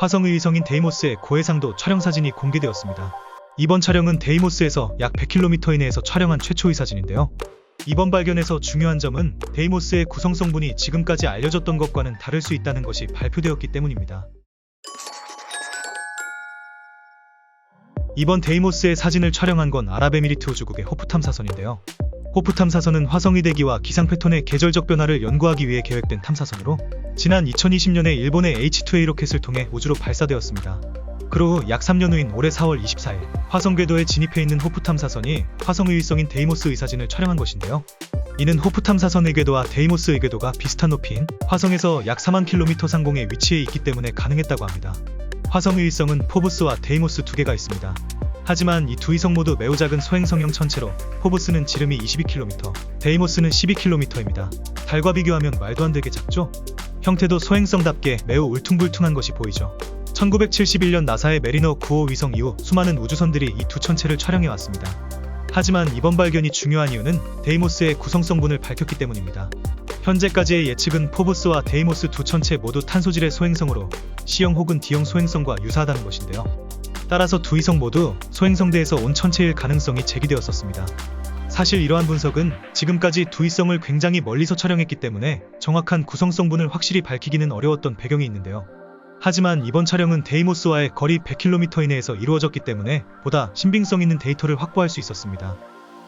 화성의 위성인 데이모스의 고해상도 촬영 사진이 공개되었습니다. 이번 촬영은 데이모스에서 약 100km 이내에서 촬영한 최초의 사진인데요. 이번 발견에서 중요한 점은 데이모스의 구성 성분이 지금까지 알려졌던 것과는 다를 수 있다는 것이 발표되었기 때문입니다. 이번 데이모스의 사진을 촬영한 건 아랍에미리트 우주국의 호프 탐사선인데요. 호프 탐사선은 화성의 대기와 기상 패턴의 계절적 변화를 연구하기 위해 계획된 탐사선으로 지난 2020년에 일본의 H2A 로켓을 통해 우주로 발사되었습니다. 그로 후약 3년 후인 올해 4월 24일 화성 궤도에 진입해 있는 호프 탐사선이 화성의 위성인 데이모스 의 사진을 촬영한 것인데요. 이는 호프 탐사선의 궤도와 데이모스의 궤도가 비슷한 높이인 화성에서 약 4만 킬로미터 상공에 위치해 있기 때문에 가능했다고 합니다. 화성의 위성은 포브스와 데이모스 두 개가 있습니다. 하지만 이 두 위성 모두 매우 작은 소행성형 천체로 포브스는 지름이 22km, 데이모스는 12km입니다. 달과 비교하면 말도 안 되게 작죠? 형태도 소행성답게 매우 울퉁불퉁한 것이 보이죠. 1971년 나사의 메리너 9호 위성 이후 수많은 우주선들이 이 두 천체를 촬영해 왔습니다. 하지만 이번 발견이 중요한 이유는 데이모스의 구성 성분을 밝혔기 때문입니다. 현재까지의 예측은 포브스와 데이모스 두 천체 모두 탄소질의 소행성으로 C형 혹은 D형 소행성과 유사하다는 것인데요. 따라서 두 위성 모두 소행성대에서 온 천체일 가능성이 제기되었었습니다. 사실 이러한 분석은 지금까지 두 위성을 굉장히 멀리서 촬영했기 때문에 정확한 구성 성분을 확실히 밝히기는 어려웠던 배경이 있는데요. 하지만 이번 촬영은 데이모스와의 거리 100km 이내에서 이루어졌기 때문에 보다 신빙성 있는 데이터를 확보할 수 있었습니다.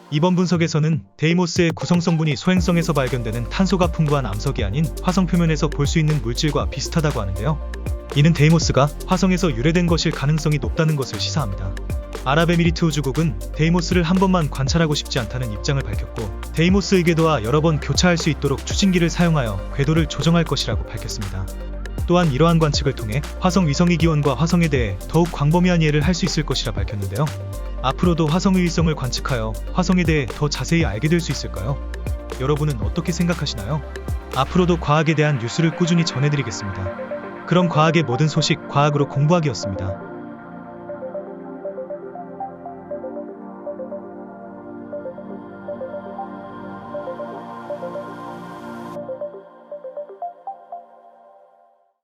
이번 분석에서는 데이모스의 구성 성분이 소행성에서 발견되는 탄소가 풍부한 암석이 아닌 화성 표면에서 볼 수 있는 물질과 비슷하다고 하는데요. 이는 데이모스가 화성에서 유래된 것일 가능성이 높다는 것을 시사합니다. 아랍에미리트 우주국은 데이모스를 한 번만 관찰하고 싶지 않다는 입장을 밝혔고 데이모스의 궤도와 여러 번 교차할 수 있도록 추진기를 사용하여 궤도를 조정할 것이라고 밝혔습니다. 또한 이러한 관측을 통해 화성 위성의 기원과 화성에 대해 더욱 광범위한 이해를 할 수 있을 것이라 밝혔는데요. 앞으로도 화성의 위성을 관측하여 화성에 대해 더 자세히 알게 될 수 있을까요? 여러분은 어떻게 생각하시나요? 앞으로도 과학에 대한 뉴스를 꾸준히 전해드리겠습니다. 그럼 과학의 모든 소식 과학으로 공부하기였습니다.